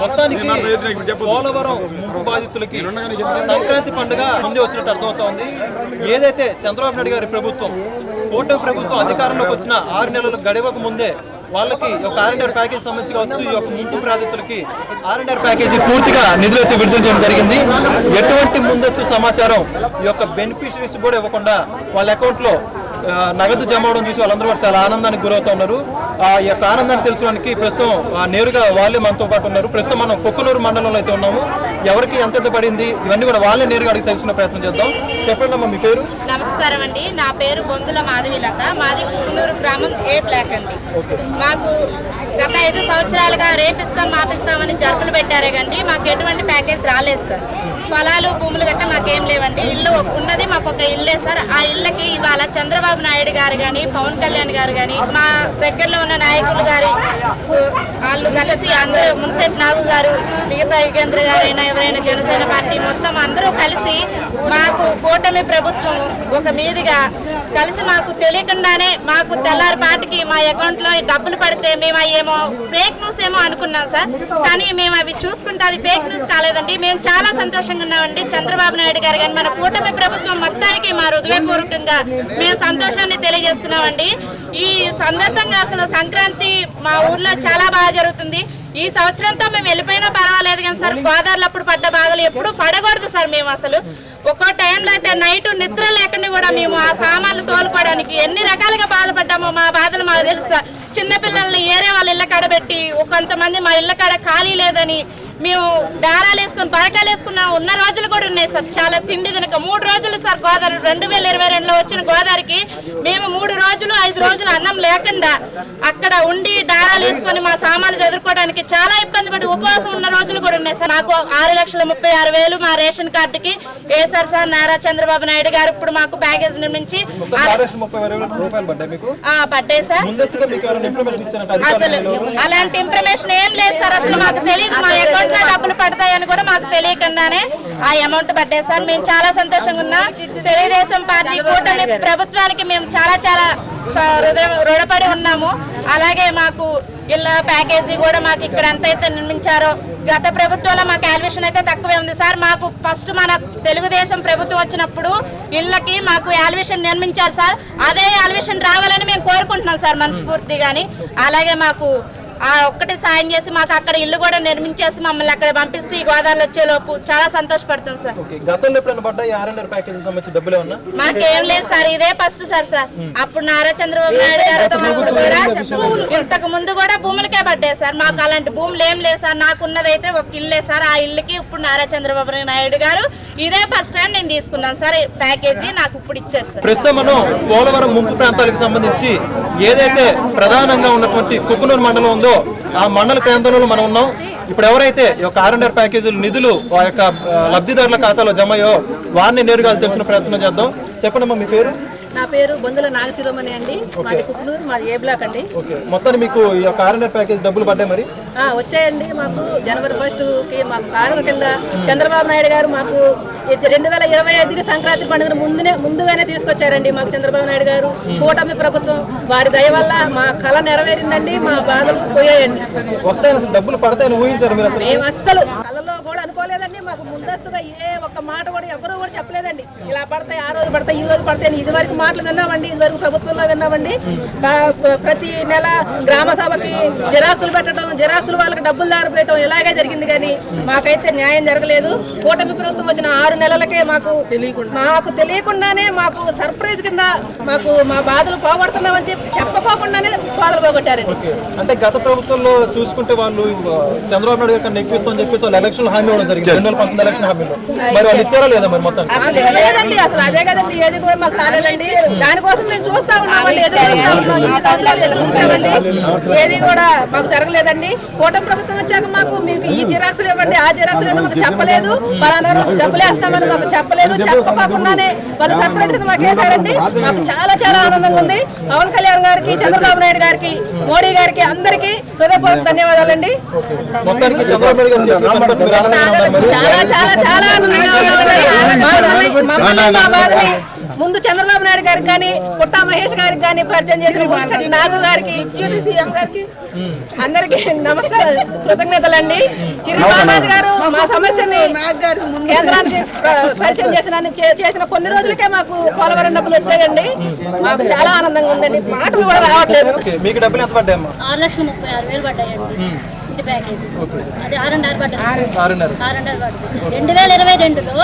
మొత్తానికి పోలవరం ముంపు బాధితులకి సంక్రాంతి పండుగ ముందే వచ్చినట్టు అర్థమవుతోంది. ఏదైతే చంద్రబాబు నాయుడు గారి ప్రభుత్వం కూటమి ప్రభుత్వం అధికారంలోకి వచ్చిన ఆరు నెలలు గడవక ముందే వాళ్ళకి యొక్క ఆర్ఎన్ఆర్ ప్యాకేజ్ సంబంధించి కావచ్చు ఈ యొక్క ముంపు బాధితులకి ఆర్ఎన్ఆర్ ప్యాకేజీ పూర్తిగా నిధులు అయితే విడుదల చేయడం జరిగింది. ఎటువంటి ముందస్తు సమాచారం ఈ యొక్క బెనిఫిషరీస్ కూడా ఇవ్వకుండా వాళ్ళ అకౌంట్లో నగదు జమ అవడం చూసి వాళ్ళందరూ కూడా చాలా ఆనందానికి గురవుతా ఉన్నారు. ఈ యొక్క ఆనందాన్ని తెలుసుకోవడానికి ప్రస్తుతం ఆ, నేరుగా వాళ్ళే మనతో పాటు ఉన్నారు. ప్రస్తుతం మనం కుక్కనూరు మండలంలో అయితే ఉన్నాము. ఎవరికి ఎంత ఎంత పడింది? ఇవన్నీ కూడా వాళ్ళే నేరుగా అడిగి తెలుసుకునే ప్రయత్నం చేద్దాం. చెప్పండి అమ్మా మీ పేరు? నమస్కారం అండి. నా పేరు బొందుల మాధవిలత. మాది కుకునూరు గ్రామం ఏ బ్లాక్ అండి. మాకు గత ఐదు సంవత్సరాలుగా రేపిస్తాం మాపిస్తామని జరుపులు పెట్టారే కండి. మాకు ఎటువంటి ప్యాకేజ్ రాలేదు సార్. పొలాలు భూములు గట్ట మాకేం లేవండి. ఇల్లు ఉన్నది మాకు ఒక ఇల్లే సార్. ఆ ఇళ్ళకి ఇవాళ చంద్రబాబు నాయుడు గారు కానీ పవన్ కళ్యాణ్ గారు కానీ మా దగ్గరలో ఉన్న నాయకులు గారి వాళ్ళు కలిసి అందరూ మున్సెట్ నాగు గారు మిగతా యుగేంద్ర గారైనా ఎవరైనా జనసేన పార్టీ మొత్తం అందరూ కలిసి మాకు కూటమి ప్రభుత్వం ఒక మీదిగా కలిసి మాకు తెలియకుండానే మాకు తెల్లారిపాటికి మా అకౌంట్లో డబ్బులు పడితే మేము ఏమో ఫేక్ న్యూస్ ఏమో అనుకున్నాం సార్. కానీ మేము అవి చూసుకుంటే అది ఫేక్ న్యూస్ కాలేదండి. మేము చాలా సంతోషంగా ఉన్నామండి. చంద్రబాబు నాయుడు గారు కానీ మన కూటమి ప్రభుత్వం మొత్తానికి మా హృదయపూర్వకంగా మేము సంతోషాన్ని తెలియజేస్తున్నామండి. ఈ సందర్భంగా అసలు సంక్రాంతి మా ఊర్లో చాలా బాగా జరుగుతుంది. ఈ సంవత్సరంతో మేము వెళ్ళిపోయినా పర్వాలేదు కానీ సార్ గోదావరిలో అప్పుడు పడ్డ బాధలు ఎప్పుడు పడకూడదు సార్ మేము అసలు. ఒక్కో టైంలో అయితే నైట్ నిద్ర లేకుండా కూడా మేము ఆ సామాన్లు తోలుకోవడానికి ఎన్ని రకాలుగా బాధపడ్డామో మా బాధలు మాకు తెలుసు చిన్నపిల్లల్ని ఏరే వాళ్ళ ఇళ్ళ కాడ పెట్టి కొంతమంది మా ఇళ్ళ కాడ ఖాళీ లేదని మేము దారాలు వేసుకుని బరకాలు వేసుకున్న ఉన్న రోజులు కూడా ఉన్నాయి సార్. చాలా తిండి తినక మూడు రోజులు సార్ గోదావరి రెండు వేల ఇరవై రెండులో వచ్చిన గోదావరికి మేము మూడు రోజులు ఐదు రోజులు అన్నం లేకుండా అక్కడ ఉండి దారాలు వేసుకొని మా సామాన్లు చదువుకోవడానికి చాలా ఇబ్బంది పడి ఉపవాసం ఉన్న రోజులు కూడా ఉన్నాయి సార్. నాకు ఆరు లక్షల ముప్పై ఆరు వేలు మా రేషన్ కార్డుకి వేశారు సార్ నారా చంద్రబాబు నాయుడు గారు ఇప్పుడు మాకు ప్యాకేజ్ నిర్మించి పడ్డాయి సార్. అసలు అలాంటి ఇన్ఫర్మేషన్ ఏం లేదు సార్. అసలు మాకు తెలియదు మా అకౌంట్ లో డబ్బులు పడతాయని కూడా మాకు తెలియకుండానే ఆ అమౌంట్ పడ్డాయి సార్ మేము చాలా సంతోషంగా ఉన్నాం. తెలుగుదేశం పార్టీ కూటమి ప్రభుత్వానికి మేము చాలా చాలా హృదయం రుణపడి ఉన్నాము. అలాగే మాకు ఇళ్ళ ప్యాకేజీ కూడా మాకు ఇక్కడ ఎంతైతే నిర్మించారో గత ప్రభుత్వంలో మాకు యాల్వేషన్ అయితే తక్కువే ఉంది. సార్ మాకు ఫస్ట్ మన తెలుగుదేశం ప్రభుత్వం వచ్చినప్పుడు ఇళ్ళకి మాకు యాల్వేషన్ నిర్మించారు సార్. అదే యాల్వేషన్ రావాలని మేము కోరుకుంటున్నాం సార్ మనస్ఫూర్తిగాని. అలాగే మాకు ఆ ఒక్కటి సాయం చేసి మాకు అక్కడ ఇల్లు కూడా నిర్మించేసి మమ్మల్ని అక్కడ పంపిస్తే ఈ గోదావరిలో వచ్చేలోపు చాలా సంతోషపడుతుంది సార్. ఓకే గతంలో ఎప్పుడైనా పడ్డాయి? ఆర్ఎన్ఆర్ ప్యాకేజ్ సంబంధించి డబ్బులు ఏమన్నా? మాకేం లేదు సార్ ఇదే ఫస్ట్ సార్ సార్. అప్పుడు నారా చంద్రబాబు నాయుడు గారితో కూడా ఇంతకు ముందు కూడా భూములకే పడ్డాయి సార్. మాకు అలాంటి భూములు ఏం లేదు సార్. నాకున్నదైతే ఒక ఇల్లే సార్. ఆ ఇల్లుకి ఇప్పుడు నారా చంద్రబాబు నాయుడు గారు ఇదే ఫస్ట్ టైం నేను తీసుకున్నాను సార్. ప్యాకేజీ నాకు ఇప్పుడు ఇచ్చారు సార్. ప్రస్తుతం మనం పోలవరం ముంపు ప్రాంతాలకు సంబంధించి ఏదైతే ప్రధానంగా ఉన్నటువంటి కుక్కునూరు మండలం ఉందో ఆ మండల కేంద్రంలో మనం ఉన్నాం. ఇప్పుడు ఎవరైతే ఈ యొక్క ఆర్ఎన్ఆర్ ప్యాకేజీల నిధులు ఆ యొక్క లబ్ధిదారుల ఖాతాలో జమయో వారిని నేరుగా తెలిసిన ప్రయత్నం చేద్దాం. చెప్పండి మీ పేరు? నా పేరు బొందుల నాగశిరోమణి అండి. మాది కుక్నూరు మాది ఏ బ్లాక్ అండి. ఓకే. మొత్తానికి మీకు ఆర్ఎన్ఆర్ ప్యాకేజ్ డబ్బులు పడ్డాయి మరి? వచ్చాయండి మాకు జనవరి ఫస్ట్కి మాకు కానుక కింద. చంద్రబాబు నాయుడు గారు మాకు రెండు వేల ఇరవై ఐదుకి సంక్రాంతి పండుగను ముందునే ముందుగానే తీసుకొచ్చారండి మాకు చంద్రబాబు నాయుడు గారు. కూటమి ప్రభుత్వం వారి దయ వల్ల మా కళ నెరవేరిందండి మా బాధలు పోయాయండి. వస్తాయని డబ్బులు పడతాయని ఊహించారు మీరు అసలు? మేము అస్సలు కళ్ళలో కూడా అనుకోలేదండి మాకు ముందస్తుగా ఏ ఒక్క మాట కూడా ఎవరు కూడా చెప్పలేదండి. ఇలా పడతాయి ఆ రోజు పడతాయి ఈ రోజు పడతాయి అని ఇదివరకు మాటలు విన్నామండి ఇదివరకు ప్రభుత్వంలో విన్నామండి. ప్రతి నెల గ్రామ సభకి జిరాక్సులు పెట్టడం జిరాక్సులు వాళ్ళకి డబ్బులు దారిపోయటం ఇలాగే జరిగింది కానీ మాకైతే న్యాయం జరగలేదు. కూటమి ప్రభుత్వం వచ్చిన ఆరు నెలలకే మాకు మాకు తెలియకుండానే మాకు సర్ప్రైజ్ కింద మాకు మా బాధలు పోగొడుతున్నామని చెప్పి చెప్పకోకుండానే బాధలు పోగొట్టారండి. అంటే గత ప్రభుత్వంలో చూసుకుంటే వాళ్ళు చంద్రబాబు నాయుడు గారు నెక్కిస్తాం అని చెప్పేసి వాళ్ళు ఎలక్షన్ హామీ ఇవ్వడం జరిగింది. రెండు వేల పంతొమ్మిది ఎలక్షన్ హామీలో? మరి వాళ్ళు ఇచ్చారా లేదా మరి మొత్తం అసలు లేదండి అసలు అదే కదండి ఏది కూడా మాకు రాలేదండి. దానికోసం మేము చూస్తా ఉన్నామండి ఏది కూడా మాకు జరగలేదండి. కూటమి ప్రభుత్వం వచ్చాక మాకు మీకు ఈ జిరాక్స్లు ఇవ్వండి ఆ జిరాక్స్లు ఇవ్వండి మాకు చెప్పలేదు. పలానా రోజు డబ్బులు వేస్తామని మాకు చెప్పలేదు. చెప్పకోకుండానే వాళ్ళు సర్ప్రైజ్ కింద మాకు వేశారండి. మాకు చాలా చాలా ఆనందంగా ఉంది. పవన్ కళ్యాణ్ గారికి చంద్రబాబు నాయుడు గారికి మోడీ గారికి అందరికీ హృదయపూర్వక ధన్యవాదాలండి. చాలా చాలా చాలా ఆనందంగా ముందు చంద్రబాబు నాయుడు గారికి కానీ పుట్టా మహేష్ గారికి కానీ పరిచయం చేసిన నాగు గారికి డిప్యూటీ సీఎం గారికి అందరికి నమస్కారం కృతజ్ఞతలండి. చిరు బాలాజీ గారు మా సమస్యని కేంద్రానికి పరిచయం చేసిన చేసిన కొన్ని రోజులకే మాకు పోలవరం డబ్బులు వచ్చాయండి. మాకు చాలా ఆనందంగా ఉందండి. మాటలు కూడా రావట్లేదు. మీకు డబ్బులు ఎంత పడ్డాయమ్మా? ఆరు లక్షల ముప్పై ఆరు వేలు పడ్డాయండి. ప్యాకేజీ. అది ఆరున్నర ఆరున్నర రెండు వేల ఇరవై రెండులో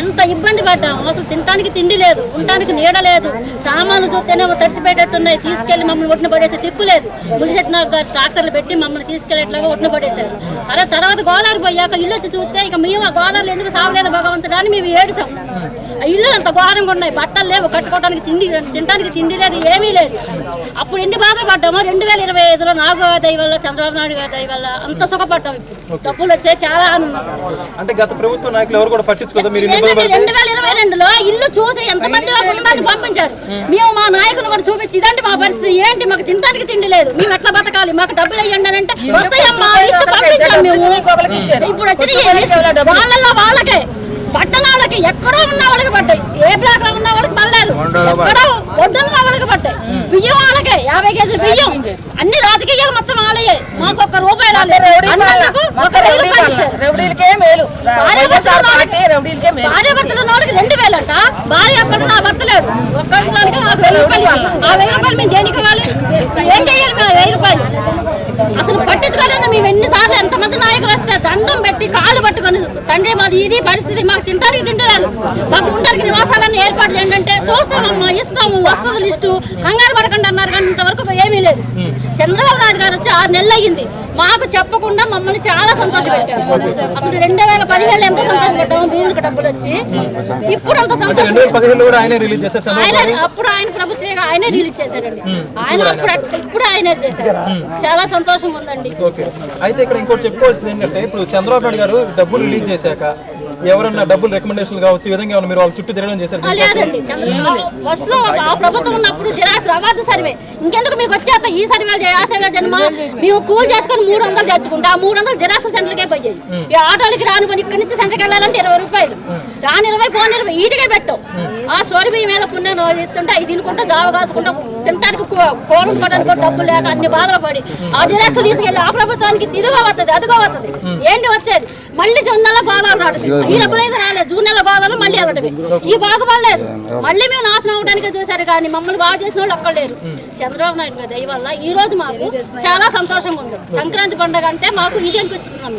ఎంత ఇబ్బంది పడ్డాము. అసలు తినడానికి తిండి లేదు ఉండటానికి నీడ లేదు. సామాన్లు చూస్తేనే తడిసిపోయేటట్టున్నాయి తీసుకెళ్ళి మమ్మల్ని ఒట్టిన పడేసి దిక్కు లేదు. ముడిచెట్టిన ట్రాక్టర్లు పెట్టి మమ్మల్ని తీసుకెళ్ళేట్లాగా ఒట్టిన పడేశారు. అలా తర్వాత గోదావరి పోయాక ఇల్లు వచ్చి చూస్తే ఇక మేము ఆ గోదావరిలో ఎందుకు సావలేదు భగవంతుడా అని మేము ఏడుసాం ఇల్లు అంత ఘోరంగా ఉన్నాయి. బట్టలు లేవు. కట్టుకోవడానికి తిండి తినడానికి తిండి లేదు ఏమీ లేదు. అప్పుడు ఎన్ని బాధలు పడ్డామో? రెండు వేల ఇరవై ఐదులో నాగో దయ వల్ల చంద్రబాబు నాయుడు గారి దయ వల్ల అంత సుఖపడ్డాం ఇప్పుడు. డబ్బులు వచ్చాయి చాలా ఆనందం. అంటే గత ప్రభుత్వ నాయకులు ఎవరు కూడా పట్టించుకోదా మీరు రెండు వేల ఇరవై రెండులో ఇల్లు చూసి ఎంతమంది కుటుంబాన్ని పంపించారు? మేము మా నాయకుని కూడా చూపించి ఇదండి మా పరిస్థితి. ఏంటి? మాకు తినడానికి తిండి లేదు. మేము ఎట్లా బతకాలి? మాకు డబ్బులు ఇవ్వండి అని అంటే వస్తాయమ్మా ఇప్పుడు వచ్చిన వాళ్ళల్లో వాళ్ళకే పట్టణాలకి ఎక్కడో ఉన్న వాళ్ళకి పడ్డాయి ఏ బ్లాక్లో ఉన్న వాళ్ళకి పడలేదు ఎక్కడో ఒడ్డున్న వాళ్ళకి పడ్డాయి బియ్యం వాళ్ళకే యాభై కేజీలు బియ్యం అన్ని రాజకీయాలు మొత్తం వాళ్ళే మాకు ఒక్క రూపాయి పార్టీ రౌడీలకే మేలు. భార్య భర్తలు ఉన్న వాళ్ళకి రెండు వేలంట. భార్య అక్కడ నా భర్త లేడు. వెయ్యి రూపాయలు. ఆ వెయ్యి రూపాయలు మేము దేనికి ఇవ్వాలి? ఏం చేయాలి మేము వెయ్యి రూపాయలు? అసలు పట్టించుకోలేదు. మేము ఎన్నిసార్లు ఎంతమంది నాయకులు వస్తే దండం పెట్టి కాళ్ళు పట్టుకొని తండ్రి మాది ఇది పరిస్థితి మాకు తింటానికి తింటలేదు మాకు ఉండడానికి నివాసాలను ఏర్పాటు చేయండి అంటే చూస్తామమ్మా ఇస్తాము వస్తుంది లిస్టు. కంగారు పడకండి అన్నారు కానీ ఇంతవరకు ఏమీ లేదు. చంద్రబాబు నాయుడు గారు వచ్చి ఆరు నెలలు అయ్యింది. మాకు చెప్పకుండా మమ్మల్ని చాలా సంతోషపెట్టారు. అసలు రెండు వేల పదిహేళ్ళు భీముడికి డబ్బులు వచ్చి ఇప్పుడు అంత సంతోషం. ఆయనే రిలీజ్ చేశారు చంద్రబాబు ఆయన అప్పుడు ఆయన ప్రభుత్వంగా ఆయనే రిలీజ్ చేశారండి ఆయన అప్పుడు ఇప్పుడు ఆయనే చేశారు చాలా సంతోషం ఉందండి. ఓకే. అయితే ఇక్కడ ఇంకోటి చెప్పుకోవాల్సింది ఏంటంటే ఇప్పుడు చంద్రబాబు నాయుడు గారు డబ్బులు రిలీజ్ చేశాక ఎవరన్నా డబ్బులు రికమెండేషన్ కావచ్చు ఈ విధంగా ఏమన్నా మీరు వాళ్ళ చుట్టూ తిరగడం చేశారు? ఆ, లేదండి ఫస్ట్లో ఆ ప్రభుత్వం ఉన్నప్పుడు జిరాక్స్ సర్వే. ఇంకెందుకు మీకు వచ్చేత ఈ సర్వేలు ఆ సర్వే జన్మ మేము కూల్ చేసుకొని మూడు వందలు తెచ్చుకుంటే. ఆ మూడు వందలు జిరాక్స్ సెంటర్కే పోయాయి. ఈ ఆటోలకి రాని పని ఇక్కడి నుంచి సెంటర్కి వెళ్ళాలంటే ఇరవై రూపాయలు. రాని ఇరవై పోని ఇరవై ఈటికే పెట్టాం. ఆ స్టోరీ బియ్యం మీద పుణ్యాన్ని ఎత్తుంటే అవి తినుకుంటా జావ కాసుకుంటా తినడానికి కూర కొనడానికి డబ్బులు లేక అన్ని బాధలు పడి ఆ జిరాక్స్ తీసుకెళ్ళి ఆ ప్రభుత్వానికి తిరుగు వస్తుంది అదిగో వస్తుంది ఏంటి వచ్చేది? మళ్ళీ జూన్ నెల గోదావరి నాటికి ఈ డబ్బులు అయితే రాలేదు జూన్ నెల గోదావరి మళ్ళీ వెళ్ళటమే. ఈ బాగుపడలేదు మళ్ళీ మేము నాశనం అవడానికి చూసారు కానీ మమ్మల్ని బాగా చేసిన వాళ్ళు ఒక్కరు లేరు. చంద్రబాబు నాయుడు గారి దయ వల్ల ఈ రోజు మాకు చాలా సంతోషంగా ఉంది. సంక్రాంతి పండుగ అంటే మాకు ఇది అనిపిస్తున్నాం